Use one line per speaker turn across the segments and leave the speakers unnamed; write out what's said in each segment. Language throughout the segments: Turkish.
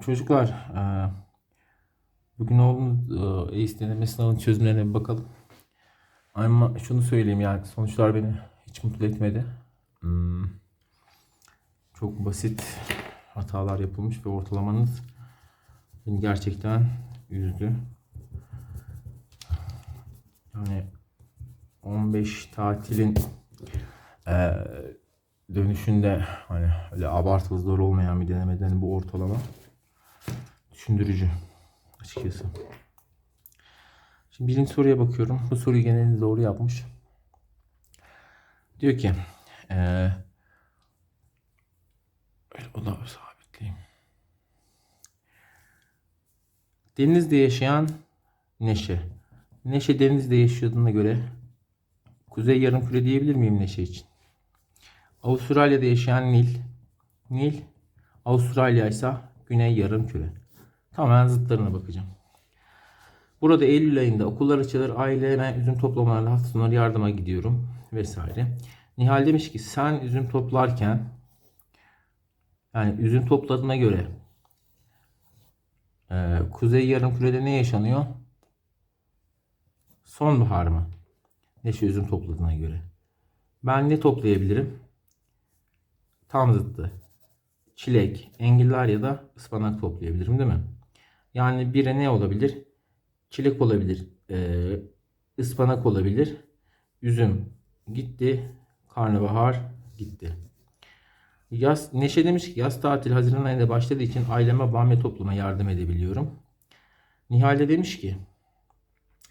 Çocuklar, e, bugün oğlum e, ACE deneme sınavının çözümlerine bir bakalım. Ama şunu söyleyeyim yani sonuçlar beni hiç mutlu etmedi. Hmm, çok basit hatalar yapılmış ve ortalamanız beni gerçekten üzdü. Yani 15 tatilin e, dönüşünde hani öyle abartılı zor olmayan bir denemeden bu ortalama düşündürücü açıkçası. Şimdi birinci soruya bakıyorum. Bu soruyu genelinde doğru yapmış. Diyor ki o da sabitleyeyim. Denizde yaşayan Neşe. Neşe denizde yaşadığına göre Kuzey Yarımküre diyebilir miyim Neşe için? Avustralya'da yaşayan Nil. Nil Avustralya ise Güney Yarımküre. Tamamen zıtlarına bakacağım. Burada Eylül ayında okullar açılır. Aileme üzüm toplamalarına hafta sonları yardıma gidiyorum vesaire. Nihal demiş ki sen üzüm toplarken yani üzüm topladığına göre e, Kuzey Yarımküre'de ne yaşanıyor? Sonbahar mı? Neşe üzüm topladığına göre. Ben ne toplayabilirim? Tam zıttı. Çilek, enginar ya da ıspanak toplayabilirim değil mi? Yani biri ne olabilir? Çilek olabilir, ee, ıspanak olabilir, üzüm gitti, karnabahar gitti. Yaz, Neşe demiş ki yaz tatili Haziran ayında başladığı için aileme bamya toplama yardım edebiliyorum. Nihal de demiş ki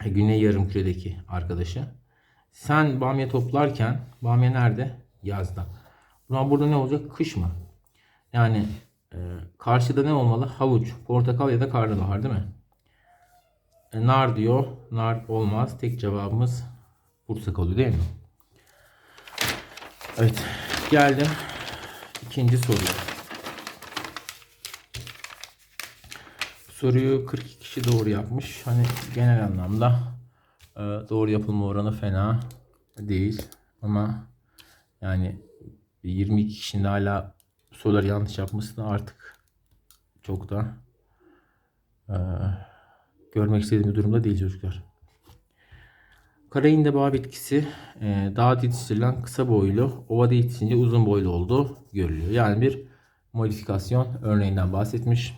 e, Güney Yarımküre'deki arkadaşı sen bamya toplarken bamya nerede? Yazda. Ulan burada ne olacak? Kış mı? Yani e, karşıda ne olmalı? Havuç, portakal ya da karnabahar değil mi? E, nar diyor. Nar olmaz. Tek cevabımız Bursa kalıyor değil mi? Evet. Geldim. ikinci soruya. Soruyu 42 kişi doğru yapmış. Hani genel anlamda e, doğru yapılma oranı fena değil. Ama yani 22 kişinin hala soruları yanlış yapmasını artık çok da e, görmek istediğim bir durumda değil çocuklar. Karayinde bağ bitkisi e, dağda yetiştirilen kısa boylu, ovada yetişince uzun boylu olduğu görülüyor. Yani bir modifikasyon örneğinden bahsetmiş.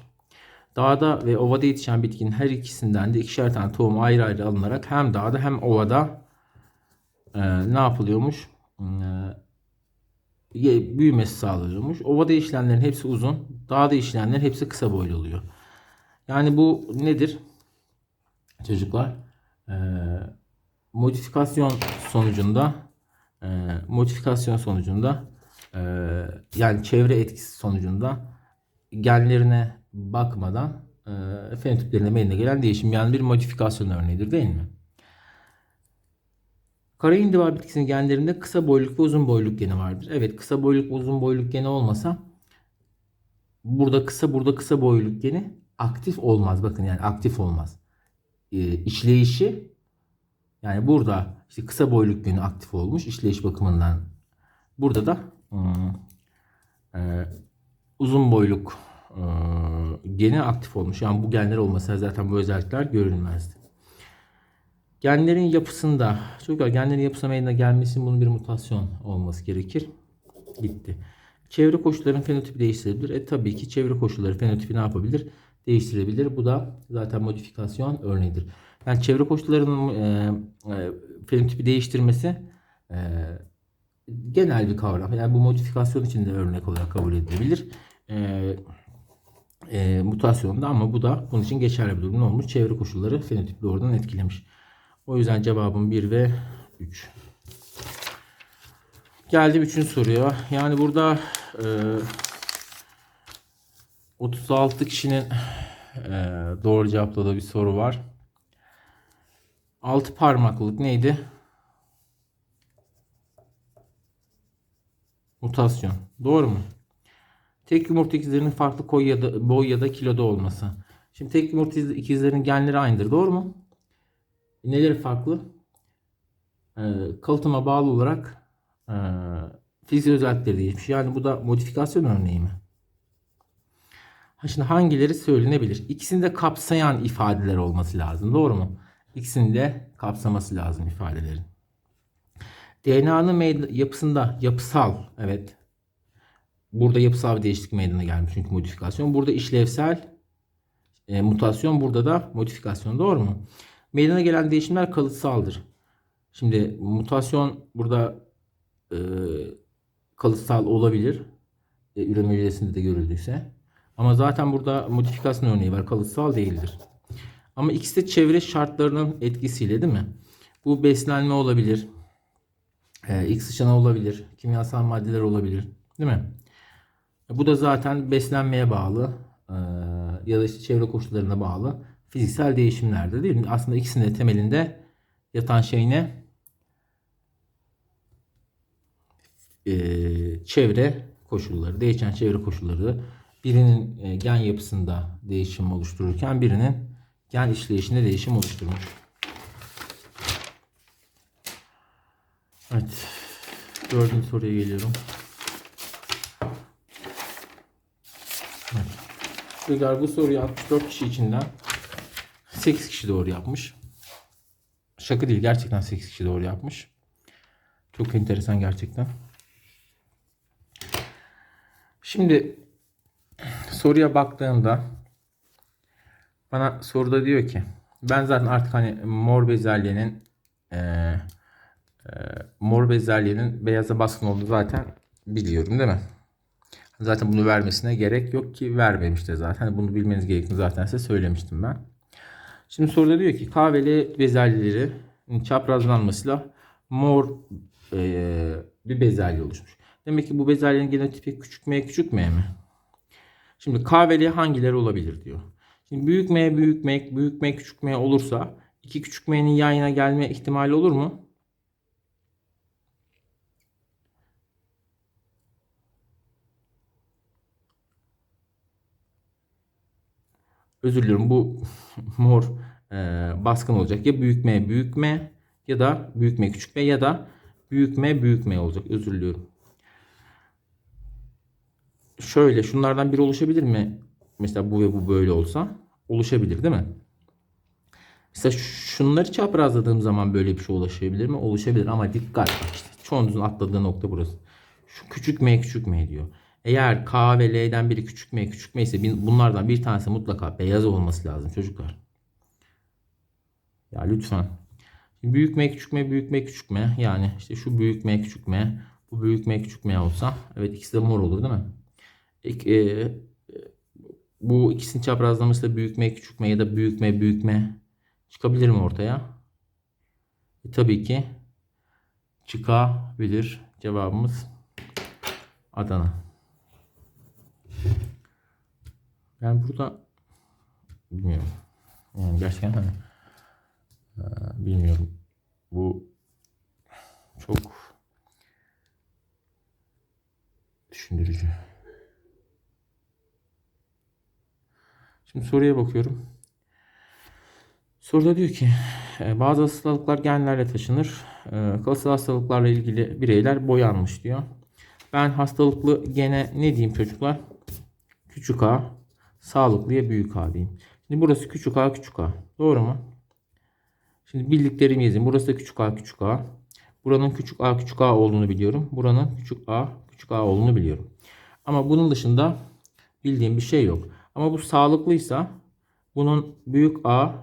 Dağda ve ovada yetişen bitkinin her ikisinden de ikişer tane tohum ayrı ayrı alınarak hem dağda hem ovada e, ne yapılıyormuş? E, büyümesi sağlanıyormuş. Ovada işlenenlerin hepsi uzun, dağda işlenenlerin hepsi kısa boylu oluyor. Yani bu nedir? Çocuklar e, modifikasyon sonucunda e, modifikasyon sonucunda e, yani çevre etkisi sonucunda genlerine bakmadan e, fenotiplerine meydana gelen değişim yani bir modifikasyon örneğidir değil mi? Kara indiva bitkisinin genlerinde kısa boyluk ve uzun boyluk geni vardır. Evet kısa boyluk ve uzun boyluk geni olmasa burada kısa burada kısa boyluk geni aktif olmaz. Bakın yani aktif olmaz. E, işleyişi yani burada işte kısa boyluk geni aktif olmuş işleyiş bakımından. Burada da hmm, e, uzun boyluk e, geni aktif olmuş. Yani bu genler olmasa zaten bu özellikler görülmezdi. Genlerin yapısında, çocuklar genlerin yapısına meydana gelmesi bunun bir mutasyon olması gerekir. Gitti. Çevre koşulların fenotipi değiştirebilir. E tabii ki çevre koşulları fenotipi ne yapabilir? Değiştirebilir. Bu da zaten modifikasyon örneğidir. Yani çevre koşullarının e, e, fenotipi değiştirmesi e, genel bir kavram. Yani bu modifikasyon için de örnek olarak kabul edilebilir. E, e, mutasyonda ama bu da bunun için geçerli bir durum. Ne olmuş? Çevre koşulları fenotipi doğrudan etkilemiş. O yüzden cevabım 1 ve 3. Geldim 3. soruya. Yani burada e, 36 kişinin e, doğru cevapladığı bir soru var. 6 parmaklılık neydi? Mutasyon. Doğru mu? Tek yumurta ikizlerinin farklı koy ya da, boy ya da kiloda olması. Şimdi tek yumurta ikizlerinin genleri aynıdır. Doğru mu? Neleri farklı? Ee, kalıtıma bağlı olarak e, fizik özellikleri değişmiş. Yani bu da modifikasyon örneği mi? Ha Şimdi hangileri söylenebilir? İkisini de kapsayan ifadeler olması lazım. Doğru mu? İkisini de kapsaması lazım ifadelerin. DNA'nın yapısında yapısal evet. Burada yapısal bir değişiklik meydana gelmiş çünkü modifikasyon. Burada işlevsel e, mutasyon burada da modifikasyon doğru mu? Meydana gelen değişimler kalıtsaldır. Şimdi mutasyon burada e, kalıtsal olabilir. E, üreme hücresinde de görüldüyse. Ama zaten burada modifikasyon örneği var. Kalıtsal değildir. Ama ikisi de çevre şartlarının etkisiyle değil mi? Bu beslenme olabilir. E, X ışını olabilir. Kimyasal maddeler olabilir. Değil mi? E, Bu da zaten beslenmeye bağlı e, ya da işte çevre koşullarına bağlı fiziksel değişimlerdir değil mi? Aslında ikisinin de temelinde yatan şey ne? E, çevre koşulları, değişen çevre koşulları birinin e, gen yapısında değişim oluştururken birinin gen işleyişinde değişim oluşturmuş. Evet. Dördüncü soruya geliyorum. Rüzgar bu soruyu 64 kişi içinden 8 kişi doğru yapmış. Şaka değil gerçekten 8 kişi doğru yapmış. Çok enteresan gerçekten. Şimdi soruya baktığımda bana soruda diyor ki ben zaten artık hani mor bezelyenin eee e, mor bezelyenin beyaza baskın olduğunu zaten biliyorum değil mi? Zaten bunu vermesine gerek yok ki vermemiş de zaten. Hani Bunu bilmeniz gerektiğini zaten size söylemiştim ben. Şimdi soruda diyor ki kahveli bezelyeleri çaprazlanmasıyla mor e, bir bezelye oluşmuş. Demek ki bu bezelyenin genotipi küçük m küçük m mi? Şimdi kahveli hangileri olabilir diyor. Şimdi büyük m büyük m büyük m küçük m olursa iki küçük m'nin yan yana gelme ihtimali olur mu? Özür diliyorum bu mor e, baskın olacak. Ya büyük M büyük M ya da büyük M küçük M ya da büyük M büyük M olacak. Özür diliyorum. Şöyle şunlardan biri oluşabilir mi? Mesela bu ve bu böyle olsa oluşabilir değil mi? Mesela şunları çaprazladığım zaman böyle bir şey oluşabilir mi? Oluşabilir ama dikkat. İşte çoğunuzun atladığı nokta burası. Şu küçük m küçük m diyor. Eğer K ve L'den biri küçük m küçük m ise bunlardan bir tanesi mutlaka beyaz olması lazım çocuklar. Ya lütfen. Büyük m küçük m büyük m küçük m yani işte şu büyük m küçük m bu büyük m küçük m olsa evet ikisi de mor olur değil mi? E, e, bu ikisinin çaprazlaması da büyük m küçük m ya da büyük m büyük m çıkabilir mi ortaya? E, tabii ki çıkabilir. Cevabımız Adana. Yani burada bilmiyorum. Yani gerçekten hani bilmiyorum. Bu çok düşündürücü. Şimdi soruya bakıyorum. Soruda diyor ki e, bazı hastalıklar genlerle taşınır. E, Kalıtsal hastalıklarla ilgili bireyler boyanmış diyor. Ben hastalıklı gene ne diyeyim çocuklar? Küçük a, sağlıklıya büyük a diyeyim. Şimdi burası küçük a küçük a. Doğru mu? Şimdi bildiklerimi yazayım. Burası da küçük a küçük a. Buranın küçük a küçük a olduğunu biliyorum. Buranın küçük a küçük a olduğunu biliyorum. Ama bunun dışında bildiğim bir şey yok. Ama bu sağlıklıysa bunun büyük a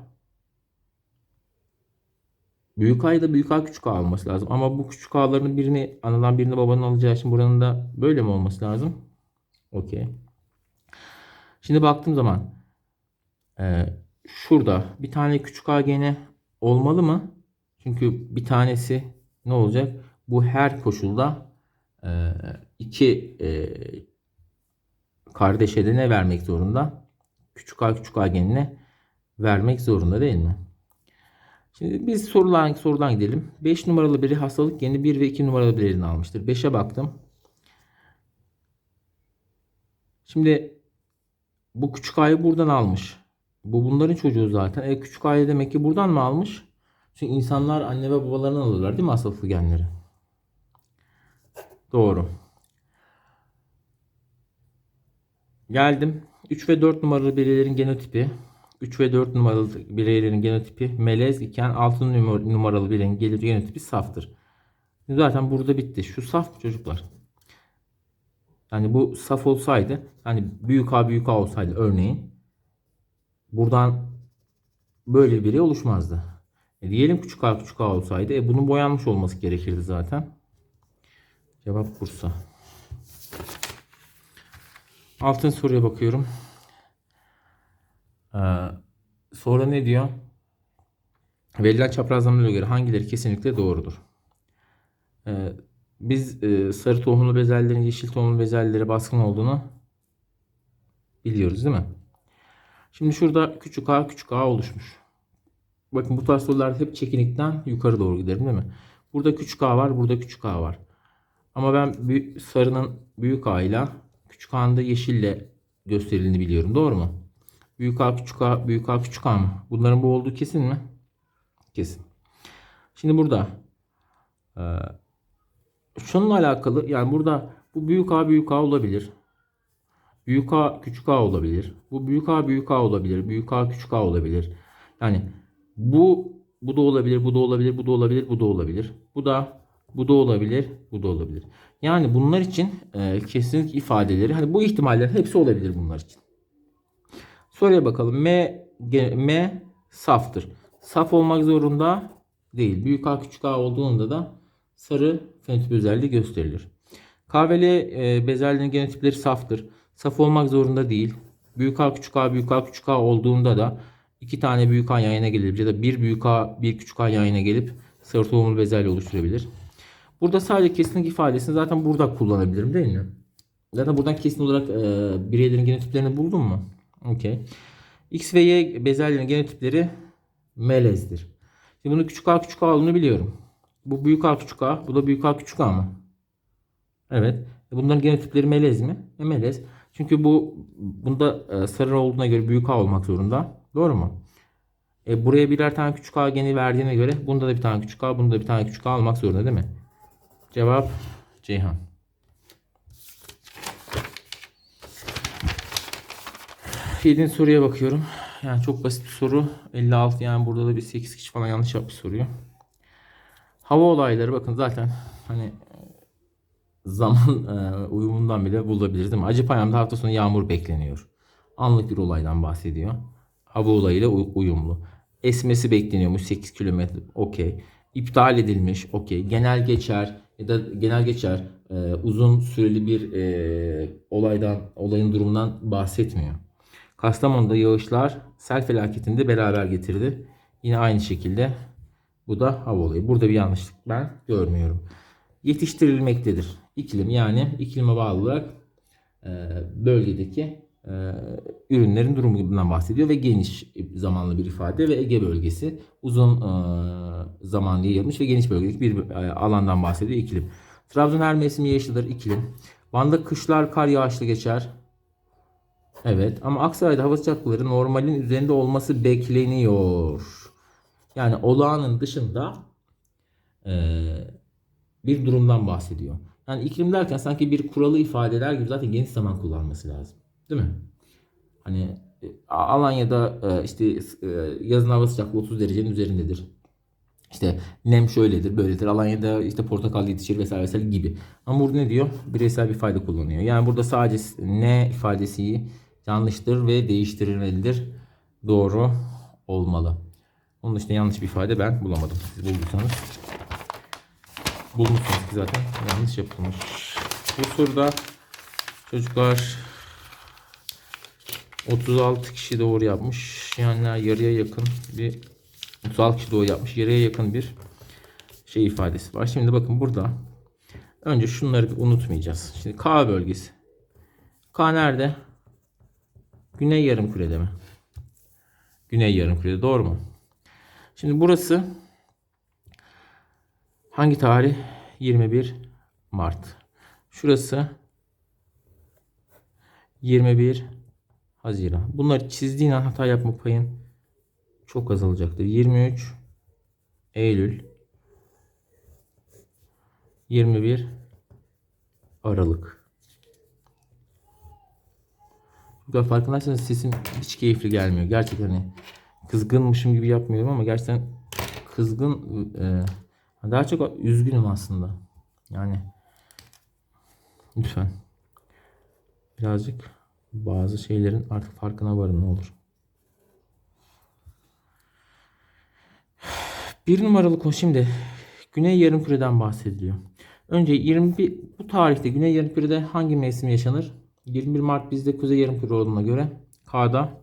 Büyük A'yı da büyük A küçük A alması lazım. Ama bu küçük A'ların birini anadan birini babanın alacağı için buranın da böyle mi olması lazım? Okey. Şimdi baktığım zaman e, şurada bir tane küçük A gene olmalı mı? Çünkü bir tanesi ne olacak? Bu her koşulda e, iki e, kardeşe de ne vermek zorunda? Küçük A küçük A genine vermek zorunda değil mi? Şimdi biz sorulan sorudan gidelim. 5 numaralı biri hastalık geni 1 ve 2 numaralı birini almıştır. 5'e baktım. Şimdi bu küçük A'yı buradan almış. Bu bunların çocuğu zaten. E küçük A'yı demek ki buradan mı almış? Çünkü insanlar anne ve babalarından alırlar değil mi hastalıklı genleri? Doğru. Geldim 3 ve 4 numaralı bireylerin genotipi 3 ve 4 numaralı bireylerin genotipi melez iken 6 numara- numaralı bireyin gelir genotipi saftır. Zaten burada bitti. Şu saf çocuklar? Yani bu saf olsaydı hani büyük A büyük A olsaydı örneğin buradan böyle bir birey oluşmazdı. E diyelim küçük A küçük A olsaydı e bunun boyanmış olması gerekirdi zaten. Cevap Bursa. Altın soruya bakıyorum. Ee, sonra ne diyor? Verilen çaprazlamalara göre hangileri kesinlikle doğrudur? Ee, biz e, sarı tohumlu bezellerin yeşil tohumlu bezelyelere baskın olduğunu biliyoruz değil mi? Şimdi şurada küçük a küçük a oluşmuş. Bakın bu tarz sorularda hep çekinikten yukarı doğru giderim değil mi? Burada küçük a var, burada küçük a var. Ama ben sarının büyük a ile küçük a'nın da yeşille gösterildiğini biliyorum. Doğru mu? Büyük a küçük a büyük a küçük a mı? Bunların bu olduğu kesin mi? Kesin. Şimdi burada e, şununla alakalı yani burada bu büyük A büyük A olabilir. Büyük A küçük A olabilir. Bu büyük A büyük A olabilir. Büyük A küçük A olabilir. Yani bu bu da olabilir, bu da olabilir, bu da olabilir, bu da olabilir. Bu da bu da olabilir, bu da olabilir. Yani bunlar için e, kesinlik ifadeleri hani bu ihtimaller hepsi olabilir bunlar için. Soruya bakalım. M M saftır. Saf olmak zorunda değil. Büyük A küçük A olduğunda da sarı fenotip özelliği gösterilir. Kahveli e, bezelyenin genotipleri saftır. Saf olmak zorunda değil. Büyük A küçük A büyük A küçük A olduğunda da iki tane büyük A yan yana gelebilir ya da bir büyük A bir küçük A yan yana gelip sarı tohumlu bezelye oluşturabilir. Burada sadece kesinlik ifadesini zaten burada kullanabilirim değil mi? Zaten buradan kesin olarak e, bireylerin genotiplerini buldum mu? Okey. X ve Y bezelyelerin genotipleri melezdir. Şimdi bunu küçük a küçük a olduğunu biliyorum. Bu büyük a küçük a. Bu da büyük a küçük a mı? Evet. E Bunların genotipleri melez mi? E melez. Çünkü bu bunda e, sarı olduğuna göre büyük a olmak zorunda. Doğru mu? E buraya birer tane küçük a geni verdiğine göre bunda da bir tane küçük a, bunda da bir tane küçük a almak zorunda değil mi? Cevap Ceyhan. Yedinci soruya bakıyorum. Yani çok basit bir soru. 56 yani burada da bir 8 kişi falan yanlış yapmış soruyor. Hava olayları bakın zaten hani e, zaman e, uyumundan bile bulabiliriz değil mi? Hafta sonu yağmur bekleniyor. Anlık bir olaydan bahsediyor. Hava olayıyla uyumlu. Esmesi bekleniyormuş 8 kilometre. Okey. İptal edilmiş. Okey. Genel geçer ya da genel geçer e, uzun süreli bir e, olaydan olayın durumundan bahsetmiyor. Kastamonu'da yağışlar sel felaketini de beraber getirdi. Yine aynı şekilde bu da hava olayı. Burada bir yanlışlık ben görmüyorum. Yetiştirilmektedir. İklim yani iklime bağlı olarak e, bölgedeki e, ürünlerin durumundan bahsediyor ve geniş zamanlı bir ifade ve Ege bölgesi uzun e, zamanlı yayılmış ve geniş bölgedeki bir e, alandan bahsediyor iklim. Trabzon her mevsim yağışlıdır iklim. Van'da kışlar kar yağışlı geçer. Evet ama Aksaray'da hava sıcaklıkları normalin üzerinde olması bekleniyor. Yani olağanın dışında eee, bir durumdan bahsediyor. Yani iklim derken sanki bir kuralı ifadeler gibi zaten geniş zaman kullanması lazım. Değil mi? Hani e, Alanya'da e, işte e, yazın hava sıcaklığı 30 derecenin üzerindedir. İşte nem şöyledir, böyledir. Alanya'da işte portakal yetişir vesaire vesaire gibi. Ama burada ne diyor? Bireysel bir ifade kullanıyor. Yani burada sadece ne ifadesi yanlıştır ve değiştirilmelidir. Doğru olmalı. Onun dışında yanlış bir ifade ben bulamadım. Siz bulduysanız. Bulmuşsunuz ki zaten yanlış yapılmış. Bu soruda çocuklar 36 kişi doğru yapmış. Yani yarıya yakın bir 36 kişi doğru yapmış. Yarıya yakın bir şey ifadesi var. Şimdi bakın burada önce şunları bir unutmayacağız. Şimdi K bölgesi. K nerede? Güney yarımkürede mi? Güney yarımkürede doğru mu? Şimdi burası hangi tarih? 21 Mart. Şurası 21 Haziran. Bunları çizdiğin an hata yapma payın çok azalacaktır. 23 Eylül 21 Aralık. Farkındaysanız sesim hiç keyifli gelmiyor. Gerçekten hani kızgınmışım gibi yapmıyorum ama gerçekten kızgın e, daha çok üzgünüm aslında. Yani lütfen birazcık bazı şeylerin artık farkına varın ne olur. Bir numaralı konu şimdi Güney Yarımküre'den bahsediliyor. Önce 21 bu tarihte Güney Yarımküre'de hangi mevsim yaşanır? 21 Mart bizde Kuzey Yarımküre olduğuna göre K'da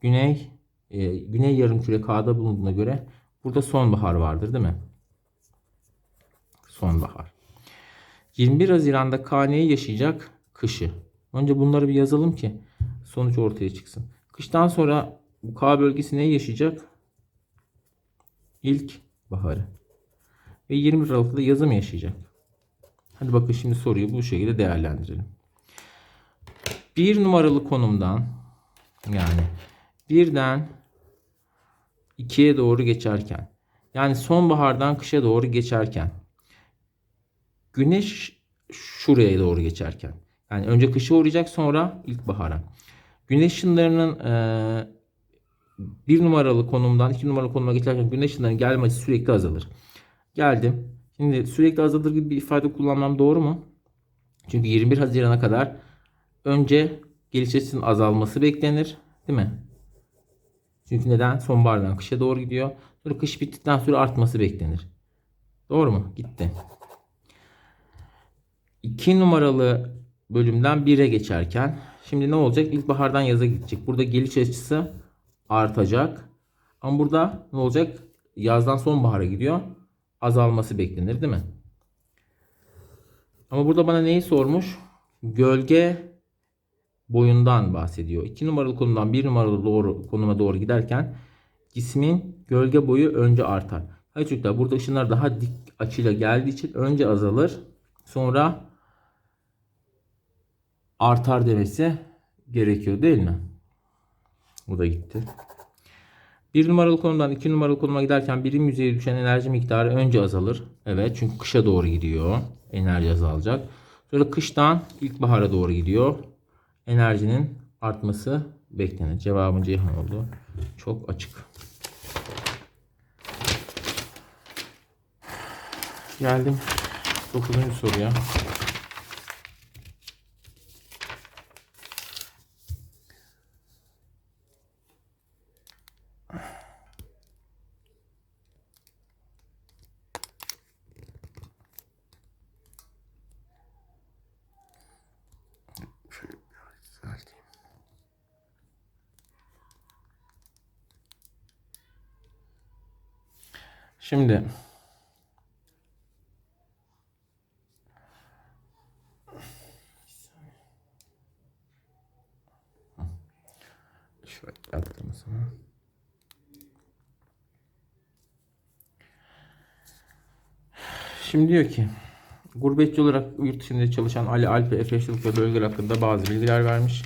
Güney e, Güney Yarımküre K'da bulunduğuna göre burada sonbahar vardır değil mi? Sonbahar. 21 Haziran'da K neyi yaşayacak? Kışı. Önce bunları bir yazalım ki sonuç ortaya çıksın. Kıştan sonra bu K bölgesi neyi yaşayacak? İlk baharı. Ve 20 Aralık'ta da yazı mı yaşayacak? Hadi bakın şimdi soruyu bu şekilde değerlendirelim. Bir numaralı konumdan yani birden ikiye doğru geçerken yani sonbahardan kışa doğru geçerken güneş şuraya doğru geçerken yani önce kışa uğrayacak sonra ilkbahara. Güneş ışınlarının eee bir numaralı konumdan iki numaralı konuma geçerken güneş ışınlarının gelme açısı sürekli azalır. Geldim. Şimdi sürekli azalır gibi bir ifade kullanmam doğru mu? Çünkü 21 Haziran'a kadar önce geliş açısının azalması beklenir. Değil mi? Çünkü neden? Sonbahardan kışa doğru gidiyor. Sonra kış bittikten sonra artması beklenir. Doğru mu? Gitti. 2 numaralı bölümden 1'e geçerken şimdi ne olacak? İlkbahardan yaza gidecek. Burada geliş açısı artacak. Ama burada ne olacak? Yazdan sonbahara gidiyor. Azalması beklenir değil mi? Ama burada bana neyi sormuş? Gölge boyundan bahsediyor. 2 numaralı konumdan 1 numaralı doğru konuma doğru giderken cismin gölge boyu önce artar. Hayır burada ışınlar daha dik açıyla geldiği için önce azalır. Sonra artar demesi gerekiyor değil mi? Bu da gitti. Bir numaralı konumdan iki numaralı konuma giderken birim yüzeye düşen enerji miktarı önce azalır. Evet çünkü kışa doğru gidiyor. Enerji azalacak. Sonra kıştan ilkbahara doğru gidiyor. Enerjinin artması beklenir. Cevabın Ceyhan oldu. Çok açık. Geldim 9. soruya. Şimdi şöyle yaptım sana. Şimdi diyor ki Gurbetçi olarak yurt dışında çalışan Ali Alp ve Efe Yaşlılık ve bölgeler hakkında bazı bilgiler vermiş.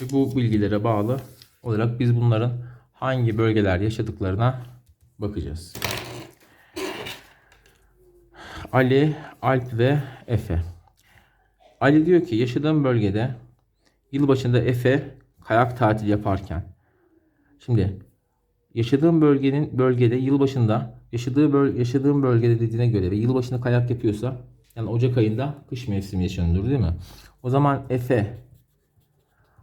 Ve bu bilgilere bağlı olarak biz bunların hangi bölgeler yaşadıklarına bakacağız. Ali, Alp ve Efe. Ali diyor ki yaşadığım bölgede yılbaşında Efe kayak tatil yaparken. Şimdi yaşadığım bölgenin bölgede yılbaşında yaşadığı böl yaşadığım bölgede dediğine göre ve yılbaşında kayak yapıyorsa yani Ocak ayında kış mevsimi yaşanıyor değil mi? O zaman Efe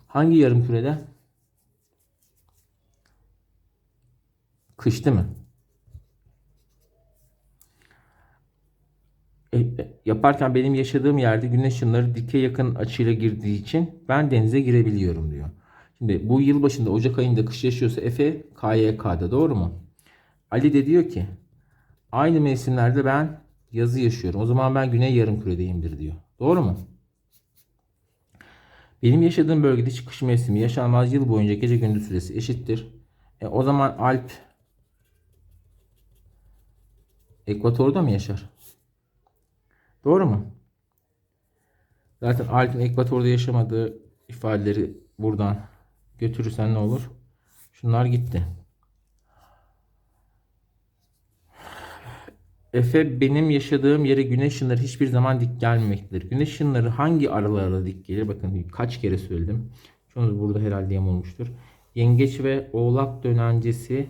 hangi yarım kürede? Kış değil mi? E, e, yaparken benim yaşadığım yerde güneş ışınları dike yakın açıyla girdiği için ben denize girebiliyorum diyor. Şimdi bu yıl başında Ocak ayında kış yaşıyorsa Efe KYK'da doğru mu? Ali de diyor ki aynı mevsimlerde ben yazı yaşıyorum. O zaman ben güney yarımküredeyimdir diyor. Doğru mu? Benim yaşadığım bölgede hiç kış mevsimi yaşanmaz. Yıl boyunca gece gündüz süresi eşittir. E, o zaman Alp ekvatorda mı yaşar? Doğru mu? Zaten Alp'in ekvatorda yaşamadığı ifadeleri buradan götürürsen ne olur? Şunlar gitti. Efe benim yaşadığım yere güneş ışınları hiçbir zaman dik gelmemektedir. Güneş ışınları hangi aralarla dik gelir? Bakın kaç kere söyledim. Çoğunuz burada herhalde yamulmuştur. Yengeç ve oğlak dönencesi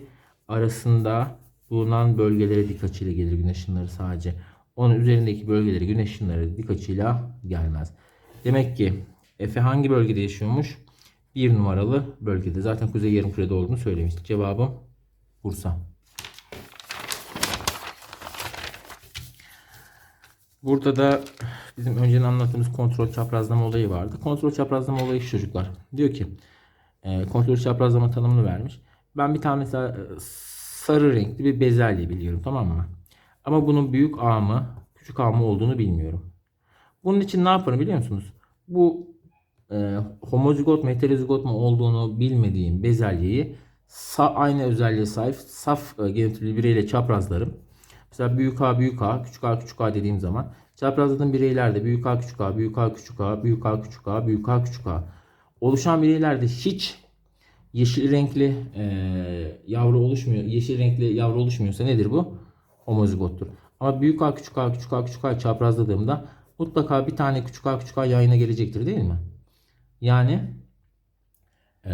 arasında bulunan bölgelere dik açıyla gelir güneş ışınları sadece. Onun üzerindeki bölgelere güneş ışınları dik açıyla gelmez. Demek ki Efe hangi bölgede yaşıyormuş? Bir numaralı bölgede. Zaten kuzey yarımkürede olduğunu söylemiştik. Cevabım Bursa. Burada da bizim önceden anlattığımız kontrol çaprazlama olayı vardı. Kontrol çaprazlama olayı çocuklar. Diyor ki e, kontrol çaprazlama tanımını vermiş. Ben bir tane mesela sarı renkli bir bezelye biliyorum tamam mı? Ama bunun büyük A mı küçük A mı olduğunu bilmiyorum. Bunun için ne yaparım biliyor musunuz? Bu e, homozigot mu heterozigot mu olduğunu bilmediğim bezelyeyi sa- aynı özelliğe sahip saf e, genotipli bireyle çaprazlarım. Mesela büyük A büyük A, küçük A küçük A dediğim zaman çaprazladığım bireylerde büyük A küçük A, büyük A küçük A, büyük A küçük A, büyük A küçük A oluşan bireylerde hiç yeşil renkli e, yavru oluşmuyor. Yeşil renkli yavru oluşmuyorsa nedir bu? Homozigottur. Ama büyük A küçük A küçük A küçük A çaprazladığımda mutlaka bir tane küçük A küçük A yayına gelecektir değil mi? Yani e,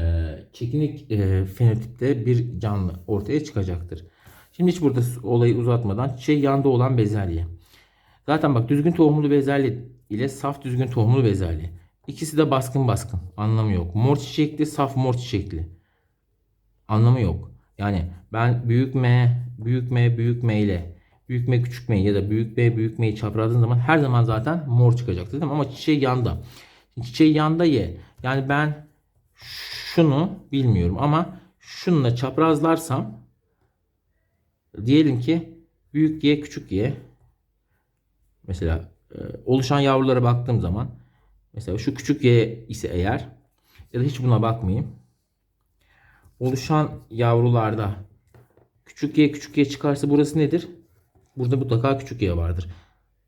çekinik e, fenotipte bir canlı ortaya çıkacaktır. Şimdi hiç burada olayı uzatmadan şey yanda olan bezelye. Zaten bak düzgün tohumlu bezelye ile saf düzgün tohumlu bezelye. İkisi de baskın baskın. Anlamı yok. Mor çiçekli, saf mor çiçekli. Anlamı yok. Yani ben büyük M, büyük M, büyük M ile büyük M, küçük M ya da büyük B, büyük M'yi çaprazladığım zaman her zaman zaten mor çıkacaktır değil mi? Ama çiçeği yanda. Çiçeği yanda ye. Yani ben şunu bilmiyorum ama şununla çaprazlarsam diyelim ki büyük Y küçük Y mesela e, oluşan yavrulara baktığım zaman mesela şu küçük Y ise eğer ya da hiç buna bakmayayım. Oluşan yavrularda küçük Y küçük Y çıkarsa burası nedir? Burada mutlaka küçük Y vardır.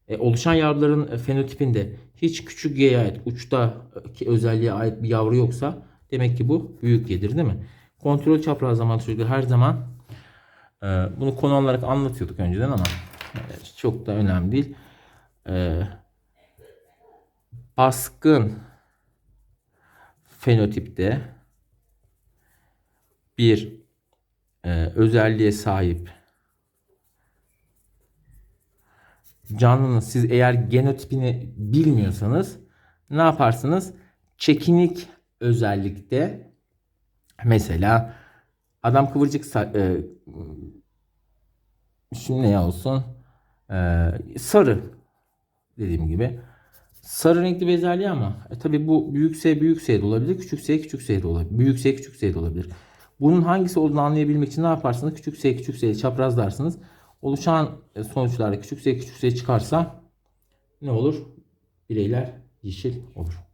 E, oluşan yavruların fenotipinde hiç küçük Y'ye ait uçtaki özelliğe ait bir yavru yoksa demek ki bu büyük Y'dir değil mi? Kontrol çaprazlama çocuklar her zaman e, bunu konu olarak anlatıyorduk önceden ama e, çok da önemli değil. E, baskın fenotipte bir e, özelliğe sahip canlının siz eğer genotipini bilmiyorsanız ne yaparsınız? Çekinik özellikte mesela adam kıvırcık e, şimdi ne olsun? E, sarı dediğim gibi. Sarı renkli bezelye ama e, tabi bu büyük S de olabilir, küçük S de olabilir. Büyük S de olabilir. Bunun hangisi olduğunu anlayabilmek için ne yaparsınız? Küçük S küçük S'yi çaprazlarsınız. Oluşan e, sonuçlarda küçük S küçük S çıkarsa ne olur? Bireyler yeşil olur.